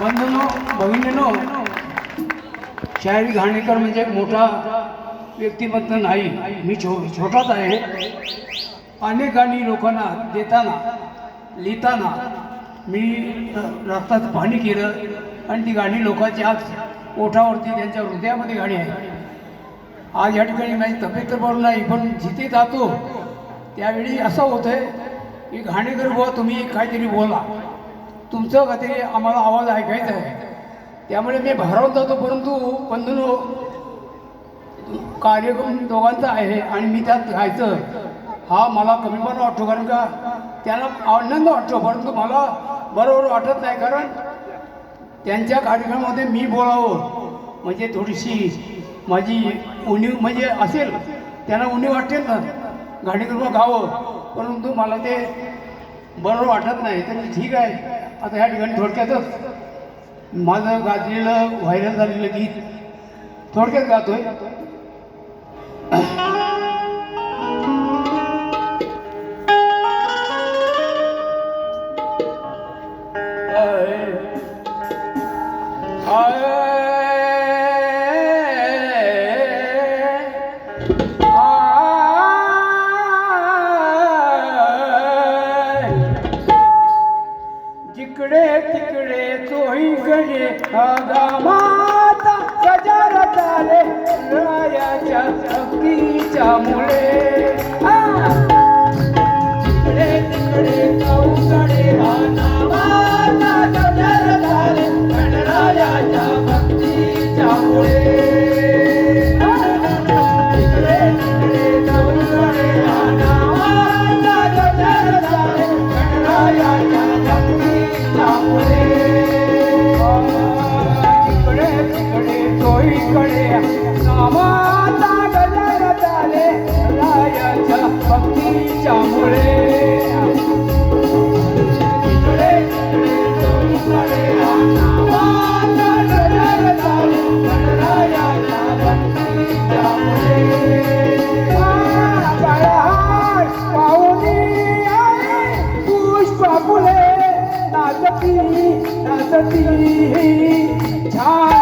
बंधनो भगिनीनो शाहीर घाणेकर म्हणजे एक मोठा व्यक्तिमत्व नाही. मी छो छोटाच आहे. अनेक गाणी लोकांना देताना लिहिताना मी रक्तात पाणी केलं आणि ती गाणी लोकांच्या आज ओठावरती त्यांच्या हृदयामध्ये गाणी आहे आज या ठिकाणी माझी तब्येत तर बरोबर नाही पण जिथे जातो त्यावेळी असं होतं आहे एक घाणेकर बुवा तुम्ही काहीतरी बोला. तुमचं काहीतरी आम्हाला आवाज ऐकायचा आहे. त्यामुळे मी भारावून जातो परंतु बंधू कार्यक्रम दोघांचा आहे आणि मी त्यात गायचं हा मला कमीपणा वाटतो कारण का त्यांना आनंद वाटतो परंतु मला बरोबर वाटत नाही कारण त्यांच्या कार्यक्रमामध्ये मी बोलावं. म्हणजे थोडीशी माझी उणीव म्हणजे असेल त्यांना उणीव वाटेल ना. गाणीकरून गावं. परंतु मला ते बरोबर वाटत नाही. तर ठीक आहे. आता ह्या ठिकाणी थोडक्यातच माझं गाजलेलं व्हायरल झालेलं गीत थोडक्यात गातोय. गणे गजर चाले रायाच्या शक्तीच्या मुळे. चोहीकडे नामाचा गजर झाले रायाच्या भक्तीच्या मुळे. इकडे गजर झाले भक्तीच्या मुळे. फुले नाचती नाचती. छान